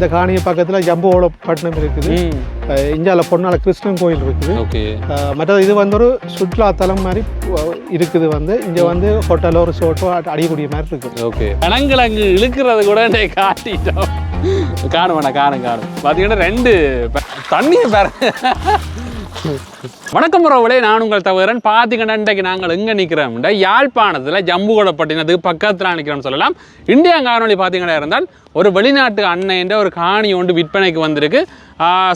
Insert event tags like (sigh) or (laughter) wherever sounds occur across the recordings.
இந்த காணிய பக்கத்தில் ஜம்போல பட்டணம் இருக்குது. இந்தியாவில் பொன்னால கிருஷ்ணன் கோயில் இருக்குது. மற்றது இது வந்து ஒரு சுற்றுலாத்தலம் மாதிரி இருக்குது வந்து. இங்கே வந்து ஹோட்டலோ ரிசோர்ட்டோ அடிக்கூடிய மாதிரி இருக்குது. ஓகே. பனங்கிழங்கு இழுக்கிறது கூட காட்டிட்டோம். காணும் வேணா காணும் காணும். பார்த்தீங்கன்னா ரெண்டு தண்ணியை பாருங்க. வணக்கம் உறவுகளே நான் உங்கள் தவிரன் பார்த்தீங்கன்னா இன்றைக்கு நாங்கள் எங்கே நிற்கிறோம்டா யாழ்ப்பாணத்தில் ஜம்புகோடப்பட்டினத்துக்கு பக்கத்தில் நிற்கிறோம்னு சொல்லலாம். இந்தியா காணொலி பார்த்தீங்கன்னா இருந்தால் ஒரு வெளிநாட்டு அன்னைன்ற ஒரு காணி ஒன்று விற்பனைக்கு வந்திருக்கு.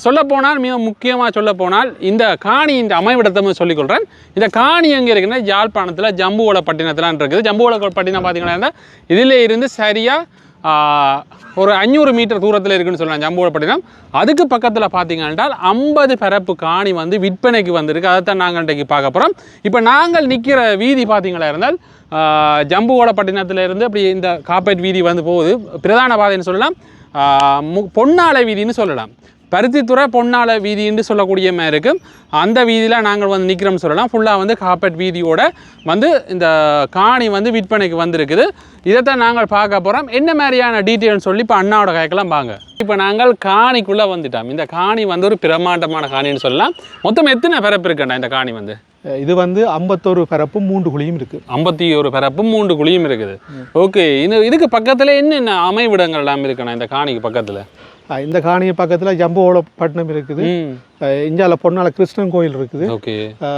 சொல்லப்போனால் மிக முக்கியமாக சொல்லப்போனால் இந்த காணியின் இந்த அமைவிடத்தை சொல்லிக்கொள்கிறேன் இந்த காணி எங்கே இருக்குன்னா யாழ்ப்பாணத்தில் ஜம்புகோடப்பட்டினத்துலான் இருக்குது. ஜம்புகோடப்பட்டினம் பார்த்தீங்கன்னா இருந்தால் இதில் இருந்து சரியாக ஒரு அஞ்சூறு மீட்டர் தூரத்தில் இருக்குன்னு சொல்லலாம் ஜம்பூரப்பட்டினம் அதுக்கு பக்கத்தில் பார்த்தீங்கன்னா ஐம்பது பரப்பு காணி வந்து விற்பனைக்கு வந்திருக்கு. அதைத்தான் நாங்கள் இன்றைக்கு பார்க்க போகிறோம் இப்போ நாங்கள் நிற்கிற வீதி பார்த்தீங்களா இருந்தால் ஜம்புவோடப்பட்டினத்தில் இருந்து அப்படி இந்த காப்பேட் வீதி வந்து போகுது. பிரதான பாதைன்னு சொல்லலாம். பொன்னாலை வீதின்னு சொல்லலாம். பருத்தித்துறை பொன்னால வீதின்னு சொல்லக்கூடிய மாதிரி இருக்கு. அந்த வீதியில் நாங்கள் வந்து நிற்கிறோம்னு சொல்லலாம். ஃபுல்லாக வந்து காப்பேட் வீதியோட வந்து இந்த காணி வந்து விற்பனைக்கு வந்திருக்குது. இதைத்தான் நாங்கள் பார்க்க போகிறோம் என்ன மாதிரியான டீட்டெயில்னு சொல்லி இப்போ அண்ணாவோட கேட்கலாம் வாங்க. இப்போ நாங்கள் காணிக்குள்ளே வந்துட்டோம். இந்த காணி வந்து ஒரு பிரமாண்டமான காணின்னு சொல்லலாம். மொத்தம் எத்தனை பிறப்பு இருக்குண்ணா இந்த காணி வந்து? இது வந்து ஐம்பத்தோரு பரப்பும் மூன்று குழியும் இருக்குது ஐம்பத்தி ஒரு பிறப்பும் மூன்று குழியும் இருக்குது. ஓகே இது இதுக்கு பக்கத்தில் என்னென்ன அமைவிடங்கள் எல்லாம் இருக்குண்ணா இந்த காணிக்கு பக்கத்தில்? இந்த காணிய பக்கத்தில் ஜம்போல பட்டணம் இருக்குது இந்தியாவில் பொன்னால கிருஷ்ணன் கோயில் இருக்குது.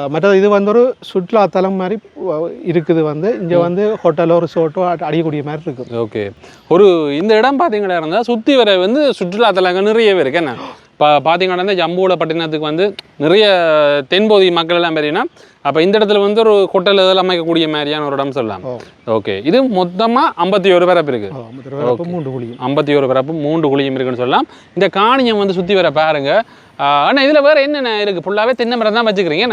மற்றது இது வந்து ஒரு சுற்றுலாத்தலம் மாதிரி அஹ் இருக்குது வந்து. இங்கே வந்து ஹோட்டலோ ரிசோர்ட்டோ அடிக்கூடிய மாதிரி இருக்குது. ஓகே. ஒரு இந்த இடம் பார்த்தீங்களா இருந்தால் சுற்றி வர வந்து சுற்றுலாத்தலங்கள் நிறையவே இருக்கு. என்ன? இப்போ பார்த்தீங்கன்னா இந்த ஜம்புவோட பட்டினத்துக்கு வந்து நிறைய தென்பகுதி மக்கள் எல்லாம் பார்த்தீங்கன்னா அப்போ இந்த இடத்துல வந்து ஒரு ஹோட்டல் இதெல்லாம் அமைக்கக்கூடிய மாதிரியான ஒரு இடம் சொல்லலாம். ஓகே. இது மொத்தமாக ஐம்பத்தி ஒரு பிறப்பு பரப்பு மூன்று குழியும். ஐம்பத்தி ஒரு பிறப்பு மூன்று குழியும் இருக்குன்னு சொல்லலாம். இந்த காணியம் வந்து சுற்றி வர பாருங்க. ஆனால் இதில் வேறு என்னென்ன இருக்குது ஃபுல்லாகவே தென்னை மரம் தான் வச்சுக்கிறீங்க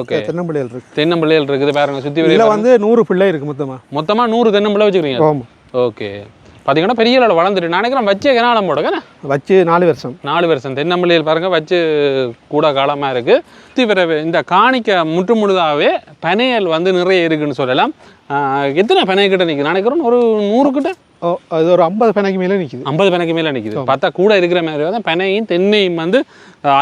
ஓகே. தென்னம்பிள்ளைகள் இருக்கு. தென்னம்பிள்ளைகள் இருக்குது பாருங்க சுற்றி வர வந்து நூறு பிள்ளை இருக்கு மொத்தமாக மொத்தமாக நூறு தென்னம்பிள்ளை வச்சுக்கிறீங்க? ஓகே. பார்த்தீங்கன்னா பெரிய அளவில் வளர்ந்துட்டு நான் நினைக்கிறேன் வச்சே கனாலம் போடுங்க வச்சு நாலு வருஷம். நாலு வருஷம். தென்னம்பிள்ளையில் பாருங்க வச்சு கூட காலமாக இருக்குது சுற்றி வர இந்த காணிக்க முற்று முழுதாகவே பனையல் வந்து நிறைய இருக்குன்னு சொல்லலாம். எத்தனை பனை கிட்ட நிற்குது நினைக்கிறோம் ஒரு நூறு கிட்ட. ஓ அது ஒரு ஐம்பது பனைக்கு மேலே நிற்கிது ஐம்பது பனைக்கு மேலே நிற்கிது பார்த்தா கூட இருக்கிற மாதிரி வந்து பனையும் தென்னையும் வந்து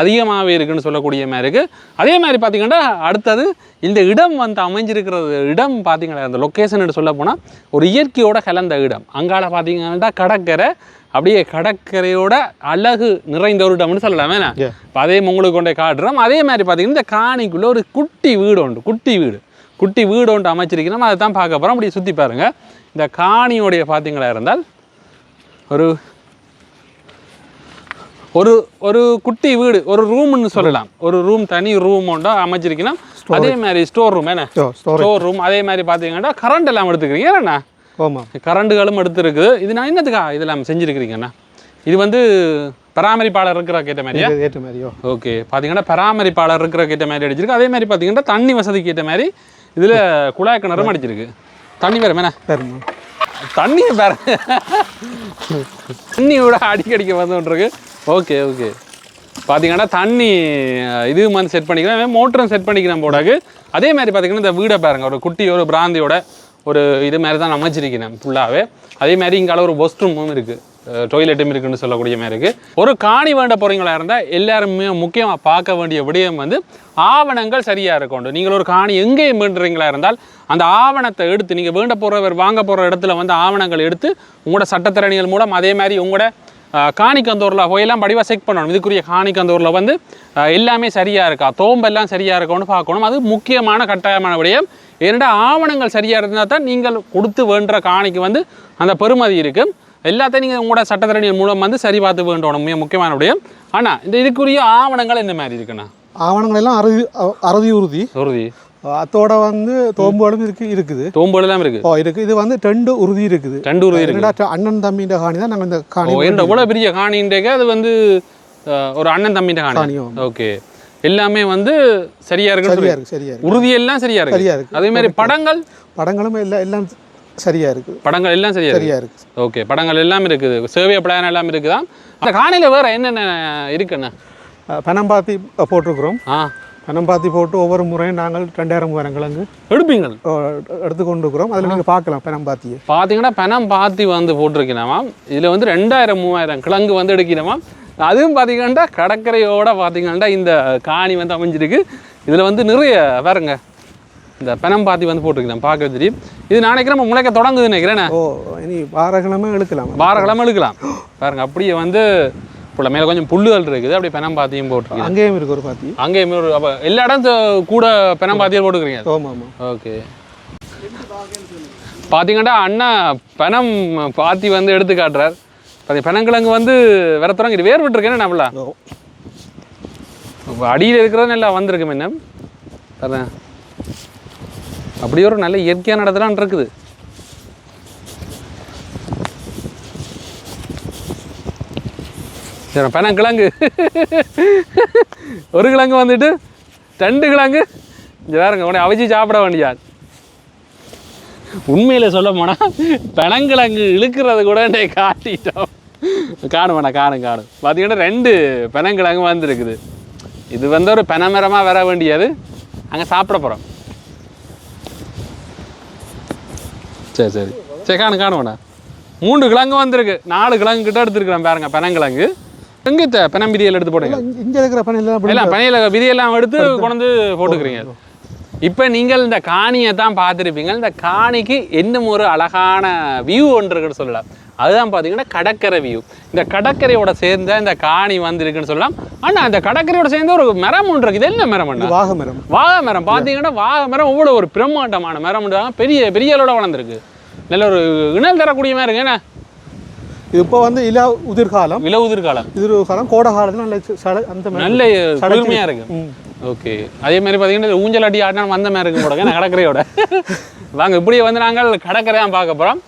அதிகமாகவே இருக்குன்னு சொல்லக்கூடிய மாதிரி இருக்குது அதே மாதிரி பார்த்தீங்கன்னா அடுத்தது இந்த இடம் வந்து அமைஞ்சிருக்கிறது இடம் பார்த்தீங்கன்னா அந்த லொக்கேஷன் சொல்ல போனால் ஒரு இயற்கையோட கலந்த இடம். அங்கால பார்த்தீங்கன்னா கடற்கரை அப்படியே கடற்கரையோட அழகு நிறைந்த ஒரு இடம்னு சொல்லலாமே. இப்போ அதே உங்களுக்கு கொண்டே காட்டுறோம். அதே மாதிரி பார்த்தீங்கன்னா இந்த காணிக்குள்ளே ஒரு குட்டி வீடு உண்டு குட்டி வீடு. குட்டி வீடு ஒன்று அமைச்சிருக்கிறோம். அதை தான் பார்க்க போகிறோம் அப்படி சுற்றி பாருங்கள் இந்த காணியோடைய பார்த்தீங்களா இருந்தால் ஒரு ஒரு ஒரு குட்டி வீடு ஒரு ரூம்னு சொல்லலாம். ஒரு ரூம் தனி ரூம் ஒன்றா அமைச்சிருக்கணும் அதே மாதிரி ஸ்டோர் ரூம் என்ன? ஸ்டோர் ரூம் அதே மாதிரி பார்த்தீங்கன்னா கரண்ட் எல்லாம் எடுத்துக்கிறீங்க என்ன ஆமாம் கரண்டுகளும் எடுத்துருக்குது. இது நான் என்னத்துக்கா இதெல்லாம் செஞ்சுருக்கிறீங்கண்ணா? இது வந்து பராமரிப்பாளர் இருக்கிற கேட்ட மாதிரியா? ஏற்ற மாதிரியோ? ஓகே. பார்த்தீங்கன்னா பராமரிப்பாளர் இருக்கிற கேட்ட மாதிரி அடிச்சிருக்கு. அதே மாதிரி பார்த்தீங்கன்னா தண்ணி வசதிக்கு ஏற்ற மாதிரி இதில் குழாய் கிணறும் அடிச்சிருக்கு. தண்ணி வேறு மேலே. சரிம்மா தண்ணியை வேற. தண்ணியோட அடிக்கடிக்க வந்துருக்கு ஓகே ஓகே. பார்த்தீங்கன்னா தண்ணி இது வந்து செட் பண்ணிக்கிறேன் மோட்டரும் செட் பண்ணிக்கிறேன் போடாக்கு அதே மாதிரி பார்த்தீங்கன்னா இந்த வீடை பாருங்க. ஒரு குட்டி ஒரு பிராந்தியோட ஒரு இது மாதிரி தான் அமைச்சிருக்கிறேன் ஃபுல்லாகவே அதே மாதிரி இங்கே ஒரு வாஷ் ரூமும் இருக்குது டொய்லெட்டும் இருக்குன்னு சொல்லக்கூடிய மாதிரி இருக்குது ஒரு காணி வேண்ட போகிறீங்களா இருந்தால் எல்லாருமே முக்கியமாக பார்க்க வேண்டிய விடயம் வந்து ஆவணங்கள் சரியாக இருக்கணும் நீங்கள் ஒரு காணி எங்கேயும் வேண்டுறீங்களா இருந்தால் அந்த ஆவணத்தை எடுத்து நீங்கள் வேண்ட போகிறவர் வாங்க போகிற இடத்துல வந்து ஆவணங்கள் எடுத்து உங்களோட சட்டத்திறனிகள் மூலம் அதே மாதிரி உங்களோட காணிக்கந்தூரில் போயெல்லாம் படிவாக செக் பண்ணணும். இதுக்குரிய காணிக்கந்தூரில் வந்து எல்லாமே சரியாக இருக்கா? தோம்பெல்லாம் சரியாக இருக்கான்னு பார்க்கணும். அது முக்கியமான கட்டாயமான விடயம். ஏனென்றால் ஆவணங்கள் சரியாக இருந்தால் தான் நீங்கள் கொடுத்து வேண்டுற காணிக்கு வந்து அந்த பெருமதி இருக்குது எல்லாத்தையும் நீங்கள் உங்களோட சட்டத்திறனிகள் மூலம் வந்து சரி பார்த்து வேண்டணும். மிக முக்கியமான விடயம். ஆனால் இந்த இதுக்குரிய ஆவணங்கள் என்ன மாதிரி இருக்குண்ணா? ஆவணங்கள் எல்லாம் அறுதி அறுதி உறுதி. உறுதி அத்தோட வந்து தோம்புகளும் இருக்கு இருக்குது. தோம்பு எல்லாம் இருக்குது ஓ இருக்கு. இது வந்து ரெண்டு உறுதி இருக்குது. ரெண்டு உறுதி இருக்குது. ரெண்டா அண்ணன் தம்பின்ற காணி தான் நாங்கள் இந்த காணி இவ்வளோ பெரிய காணின்றக்க அது வந்து ஒரு அண்ணன் தம்பிட்ட காணி. ஓகே. எல்லாமே வந்து சரியா இருக்கு சரியா இருக்கு சரியா இருக்கு. உறுதி எல்லாம் சரியா இருக்கு. சரியா இருக்கு. அதே மாதிரி படங்கள்? படங்களும் எல்லாம் எல்லாம் சரியா இருக்கு. படங்கள் எல்லாம் சரியா சரியா இருக்கு. ஓகே படங்கள் எல்லாம் இருக்குது. சேவை பிளான் எல்லாம் இருக்குதா? அந்த காணியில் வேற என்னென்ன இருக்குண்ணா? பணம் பார்த்து போட்டிருக்கிறோம். ஆ. பனம்பாத்தி போட்டு ஒவ்வொரு முறையும் நாங்கள் ரெண்டாயிரம் மூவாயிரம் கிழங்கு எடுப்பீங்கள் எடுத்துக்கொண்டு இருக்கிறோம் அதில் நீங்கள் பார்க்கலாம் பனம்பாத்தியை பார்த்தீங்கன்னா பெனம் பாத்தி வந்து போட்டிருக்கீனாமா இதில் வந்து ரெண்டாயிரம் மூவாயிரம் கிழங்கு வந்து எடுக்கணுமா அதுவும் பார்த்தீங்கன்னா கடற்கரையோட பார்த்தீங்கன்னா இந்த காணி வந்து அமைஞ்சிருக்கு. இதில் வந்து நிறைய பாருங்க இந்த பெனம் பாத்தி வந்து போட்டிருக்கேன் பார்க்க தெரியும். இது நாளைக்கு நம்ம முளைக்க தொடங்குதுன்னு நினைக்கிறேன் ஓ இனி வாரக்கிழமை இழுக்கலாம். வாரக்கிழமை எடுக்கலாம் பாருங்க அப்படியே வந்து இப்போ மேலே கொஞ்சம் புல்லுகள் இருக்குது. அப்படியே பெனம் பாத்தியும் போட்டிருக்கீங்க அங்கேயும் இருக்கு ஒரு பாத்தி. அங்கேயுமே ஒரு அப்போ எல்லா இடம் கூட பெனம் பாத்தியும் போட்டுக்கிறீங்க? ஆமாம் ஓகே. பார்த்தீங்கன்னா அண்ணா பனம் பாத்தி வந்து எடுத்து காட்டுறார். பாத்தி பனங்கிழங்கு வந்து வேற தொடங்கி வேர் விட்டுருக்கேன்னு நம்மள? அடியில் இருக்கிறது நல்லா வந்திருக்கு என்ன? அப்படி ஒரு நல்ல இயற்கையான இடத்துலாம் இருக்குது. சரி பனங்கிழங்கு (laughs) ஒரு கிழங்கு வந்துட்டு ரெண்டு கிழங்கு. இங்கே வேறுங்க உடனே அவிச்சு சாப்பிட வேண்டியார் உண்மையில் சொல்ல போனால் பெனங்கிழங்கு இழுக்கிறத கூட என்னை காட்டிட்டோம். காணுமாண்ணா காணும் காணும். பார்த்தீங்கன்னா ரெண்டு பெனங்கிழங்கு வந்திருக்குது. இது வந்து ஒரு பெனமரமாக வர வேண்டியது. அங்கே சாப்பிட போகிறோம் சரி சரி. சரி காணும் காணுமாண்ணா மூன்று கிழங்கு வந்திருக்கு. நாலு கிழங்கு கிட்ட எடுத்துருக்குறேன் பாருங்க பனங்கிழங்கு. எங்கே பனம் பிரியல் எடுத்து போடுங்க. இங்கே இருக்கிற பனையில் எல்லாம் விதையெல்லாம் எடுத்து கொண்டு போட்டுக்கிறீங்க. இப்போ நீங்கள் இந்த காணியை தான் பார்த்துருப்பீங்க. இந்த காணிக்கு இன்னும் ஒரு அழகான வியூ ஒன்று இருக்குன்னு சொல்லலாம். அதுதான் பார்த்தீங்கன்னா கடற்கரை வியூ இந்த கடற்கரையோட சேர்ந்த இந்த காணி வந்திருக்குன்னு சொல்லலாம். ஆனால் இந்த கடற்கரையோட சேர்ந்த ஒரு மரம் ஒன்று இருக்குது. என்ன மரம் வாகை மரம். வாகை மரம். பார்த்தீங்கன்னா வாகை மரம் ஒவ்வொரு ஒரு பிரம்மாண்டமான மரம். பெரிய பெரிய அளவோட வளர்ந்துருக்கு. நல்ல ஒரு இணல் தரக்கூடிய மாதிரி இருக்கு. என்ன? இது இப்போ வந்து இலா உதிர்காலம். வில உதிர்காலம். இது காலம். கோடை காலத்தில் நல்ல அந்த நல்ல குளிர்மையாக இருக்கு. ஓகே. அதே மாதிரி பார்த்தீங்கன்னா ஊஞ்சல் அடி ஆடினா வந்த மாதிரி இருக்கும் போடுங்க நான் கடற்கரையோட. வாங்க இப்படியே வந்து நாங்கள் கடற்கரை தான் பார்க்க போகிறோம்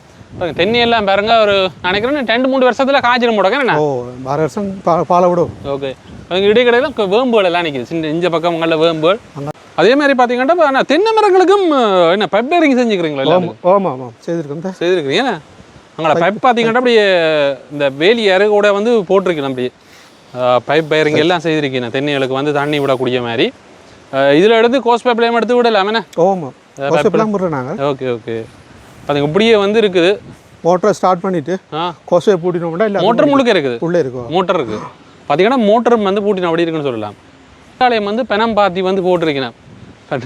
தென்னை எல்லாம் பாருங்க ஒரு நினைக்கிறேன் ரெண்டு மூணு வருஷத்துல காய்ச்சிடும் போடுங்க என்ன? ஓ வார வருஷம் பாலை விடும். ஓகே. அங்கே இடைக்கடையில் வேம்புகள் எல்லாம் நிற்கிது சின்ன இந்த பக்கங்களில் வேம்புகள் அதே மாதிரி பார்த்தீங்கன்னா தென்னை மரங்களுக்கும் என்ன பெப்பேரிங் செஞ்சுக்கிறீங்களா எல்லாம் ஆமாம் ஆமாம் செய்திருக்கோம் செய்திருக்கிறீங்க அங்கே பைப் பார்த்தீங்கன்னா அப்படியே இந்த வேலி கூட வந்து போட்டிருக்கணும் அப்படியே. பைப் பயிரிங் எல்லாம் செய்திருக்கீங்க. தென்னைகளுக்கு வந்து தண்ணி விடக்கூடிய மாதிரி. இதில் எடுத்து கோஸ் பைப்லையும் எடுத்து விடலாமே. நாங்கள் ஓகே ஓகே. அதுங்க இப்படியே வந்து இருக்குது மோட்டரை ஸ்டார்ட் பண்ணிட்டு கொசையை பூட்டினோம்னா இல்லை மோட்டர் முழுக்க இருக்குது. உள்ளே இருக்கும். மோட்டர் இருக்குது பார்த்தீங்கன்னா மோட்டர் வந்து பூட்டின அப்படி இருக்குன்னு சொல்லலாம். ஆலயம் வந்து பெனம் பாத்தி வந்து போட்டிருக்கிறேன்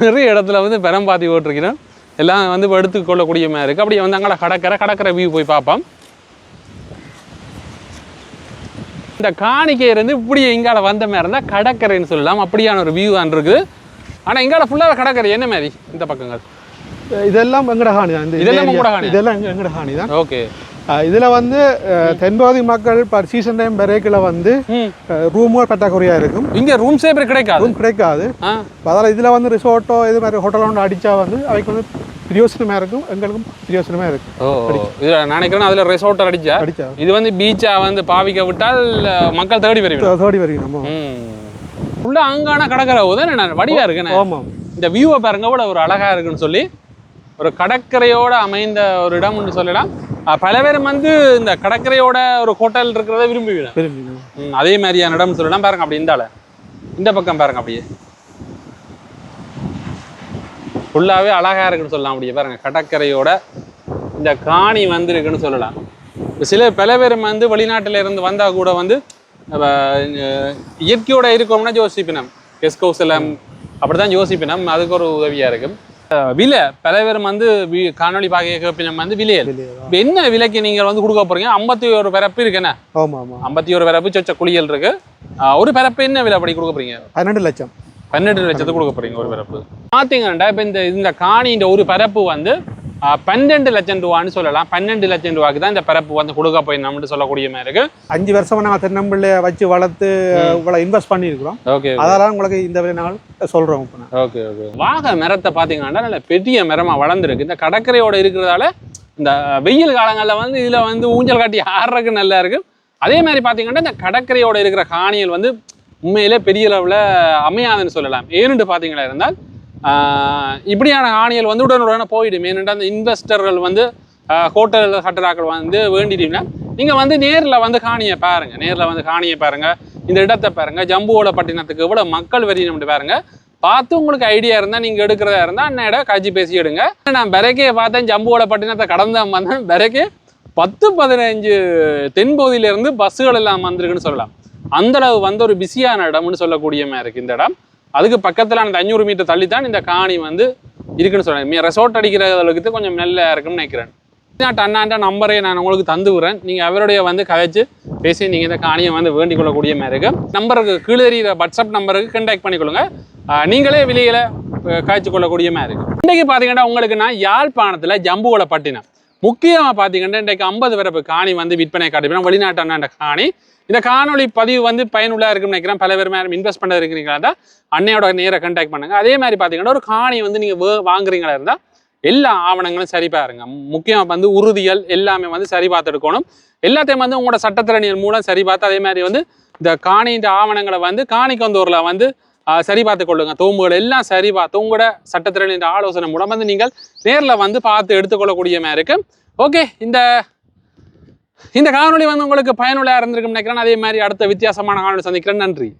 நிறைய இடத்துல வந்து பெனம் பாத்தி போட்டிருக்கிறேன் எல்லாம் வந்து எடுத்துக்கொள்ளக்கூடிய மாதிரி இருக்குது அப்படியே வந்து அங்கே கடற்கரை கடற்கரை வியூ போய் பார்ப்போம். இந்த காணிக்கை இருந்து இப்படி இங்கால வந்த மாதிரி இருந்தால் கடற்கரைன்னு சொல்லலாம். அப்படியான ஒரு வியூ தான் இருக்குது. ஆனால் இங்கால ஃபுல்லாக கடற்கரை. என்ன மாதிரி? இந்த பக்கங்கள். இதெல்லாம் எங்கட ஹானி தான். இதெல்லாம் உங்களோட ஹானி? இதெல்லாம் எங்க- எங்கட ஹானி தான். ஓகே. இதில் வந்து தென்பகுதி மக்கள் இப்போ சீசன் டைம் பிரேக்கில் வந்து ம். ரூமும் பற்றாக்குறையாக இருக்கும். இங்கே ரூம்ஸே பேர் கிடைக்காது. ரூம் கிடைக்காது. ஆ. அதால் இதில் வந்து ரிசோர்ட்டோ இது மாதிரி ஹோட்டலோ ஒன்று அடித்தா வந்து அவைக்கு வந்து பிரியோசனமாக இருக்கும் எங்களுக்கும் பிரியோசனமாக இருக்கும் ஓ இதில் நினைக்கிறேன் அதில் ரெசார்ட்டர் அடிச்சா? அடித்தா இது வந்து பீச்சா வந்து பாவிக்க விட்டால் மக்கள் தேடி வருவீங்க. தேடி வருவீங்க உள்ள அங்கான கடற்கரை போது நான் வடிவா இருக்குண்ணே? ஆமாம். இந்த வியூவை பாருங்க கூட ஒரு அழகா இருக்குன்னு சொல்லி ஒரு கடற்கரையோட அமைந்த ஒரு இடம்னு சொல்லலாம். பல பேர் வந்து இந்த கடற்கரையோட ஒரு ஹோட்டல் இருக்கிறத விரும்புவீங்க. அதே மாதிரியான இடம்னு சொல்லலாம். பாருங்க அப்படி இந்தால இந்த பக்கம் பாருங்க அப்படியே. ஃபுல்லாகவே அழகா இருக்குன்னு சொல்லலாம். அப்படியே பாருங்க கடற்கரையோட இந்த காணி வந்திருக்குன்னு சொல்லலாம். சில பல பேர் வந்து வெளிநாட்டுல இருந்து வந்தா கூட வந்து இயற்கையோட இருக்கோம்னா யோசிப்பினம். கெஸ்ட் ஹவுஸ் எல்லாம் அப்படிதான் யோசிப்பினம். அதுக்கு ஒரு உதவியா இருக்கும் விலை. பல பேர் வந்து காணொளி பார்க்க கேட்பினம் வந்து விலையல் என்ன விலைக்கு நீங்க வந்து கொடுக்க போறீங்க? ஐம்பத்தி ஒரு பிறப்பு இருக்கு என்ன? ஆமாம் ஆமாம். ஐம்பத்தி ஒரு பிறப்பு சொச்ச குளியல் இருக்கு. ஒரு பிறப்பு என்ன விலை அப்படி கொடுக்க போறீங்க? பன்னெண்டு லட்சம். பன்னெண்டு லட்சத்துக்கு கொடுக்க போறீங்க ஒரு பிறப்பு. பாத்தீங்கன்னா இப்ப இந்த இந்த காணின்ற ஒரு பிறப்பு வந்து பன்னெண்டு லட்சம் ரூபான்னு சொல்லலாம். பன்னெண்டு லட்சம் ரூபாய்க்கு தான் இந்த பிறப்பு வந்து கொடுக்க போயிருந்தோம்னு சொல்லக்கூடிய மாதிரி இருக்கு. அஞ்சு வருஷமா நாங்கள் தென்னம்பிள்ளைய வச்சு வளர்த்து இவ்வளோ இன்வெஸ்ட் பண்ணியிருக்கிறோம். ஓகே அதெல்லாம் உங்களுக்கு இந்த நாங்கள் சொல்கிறோம் ஓகே ஓகே. வாகை மரத்தை பார்த்தீங்கன்னா நல்ல பெரிய மரமா வளர்ந்துருக்கு. இந்த கடற்கரையோட இருக்கிறதால இந்த வெயில் காலங்களில் வந்து இதுல வந்து ஊஞ்சல் காட்டி ஆடுறதுக்கு நல்லா இருக்கு. அதே மாதிரி பார்த்தீங்கன்னா இந்த கடற்கரையோட இருக்கிற காணிகள் வந்து உண்மையிலே பெரிய அளவில் அமையாதுன்னு சொல்லலாம். ஏன்னு பார்த்தீங்களா இருந்தால் இப்படியான காணிகள் வந்து உடனுடனே போயிடும். ஏனென்றால் அந்த இன்வெஸ்டர்கள் வந்து ஹோட்டல் கட்டடாக்கள் வந்து வேண்டிட்டீங்கன்னா நீங்கள் வந்து நேரில் வந்து காணியை பாருங்கள் நேரில் வந்து காணியை பாருங்கள் இந்த இடத்தை பாருங்கள் ஜம்புவோட பட்டினத்துக்கு எவ்வளோ மக்கள் வரி பாருங்கள் பார்த்து உங்களுக்கு ஐடியா இருந்தால் நீங்கள் எடுக்கிறதா இருந்தால் அண்ணாட காட்சி பேசி எடுங்க. நான் பெரக்கே பார்த்தேன் ஜம்புவோட பட்டினத்தை கடந்து வந்தேன். பெரக்கே பத்து பதினஞ்சு தென்பகுதியிலேருந்து பஸ்ஸுகள் எல்லாம் வந்திருக்குன்னு சொல்லலாம். அந்தளவு வந்து ஒரு பிஸியான இடம்னு சொல்லக்கூடிய மாதிரி இருக்கு இந்த இடம். அதுக்கு பக்கத்தில் அந்த அஞ்சூறு மீட்டர் தள்ளி தான் இந்த காணி வந்து இருக்குன்னு சொல்கிறேன் ரெசார்ட் அடிக்கிற அளவுக்கு கொஞ்சம் நல்லா இருக்குன்னு நினைக்கிறேன். வெளிநாட்டு அண்ணாண்ட நம்பரை நான் உங்களுக்கு தந்து விடுறேன் நீங்கள் அவருடைய வந்து கதைச்சு பேசி நீங்கள் இந்த காணியை வந்து வேண்டிக் கொள்ளக்கூடிய மாதிரி இருக்கு. நம்பருக்கு கீழே தெரியுற வாட்ஸ்அப் நம்பருக்கு கண்டாக்ட் பண்ணிக்கொள்ளுங்க. நீங்களே வெளியில காய்ச்சி கொள்ளக்கூடிய மாதிரி இருக்கு. இன்றைக்கு பார்த்தீங்கன்னா உங்களுக்கு நான் யாழ்ப்பாணத்தில் ஜம்புவளை பட்டினம் முக்கியமாக பார்த்தீங்கன்னா இன்றைக்கு ஐம்பது பிறப்பு காணி வந்து விற்பனை காட்டுப்போம் வெளிநாட்டு அண்ணாண்ட காணி. இந்த காணொளி பதிவு வந்து பயனுள்ளா இருக்குன்னு நினைக்கிறேன். பல பேர் இன்வெஸ்ட் பண்ண இருக்கிறீங்களா இருந்தால் அன்னையோட நேராக கண்டாக்ட் பண்ணுங்க. அதே மாதிரி பார்த்தீங்கன்னா ஒரு காணி வந்து நீங்கள் வாங்குறீங்களா இருந்தால் எல்லா ஆவணங்களும் சரி பாருங்க. முக்கியமாக வந்து உறுதியல் எல்லாமே வந்து சரி பார்த்து எடுக்கணும். எல்லாத்தையும் வந்து உங்களோட சட்டத்திறனியல் மூலம் சரி பார்த்து அதே மாதிரி வந்து இந்த காணின்ற ஆவணங்களை வந்து காணிக்கந்தூரில் வந்து சரி பார்த்து கொள்ளுங்க. தோம்புகள் எல்லாம் சரி பார்த்து உங்களோட சட்டத்திறனின் ஆலோசனை மூலம் வந்து நீங்கள் நேரில் வந்து பார்த்து எடுத்துக்கொள்ளக்கூடிய மாதிரி இருக்கு. ஓகே இந்த இந்த காணொளி வந்து உங்களுக்கு பயனுள்ள இருந்திருக்கும் நினைக்கிறேன். அதே மாதிரி அடுத்த வித்தியாசமான காணொளி சந்திக்கிறேன். நன்றி.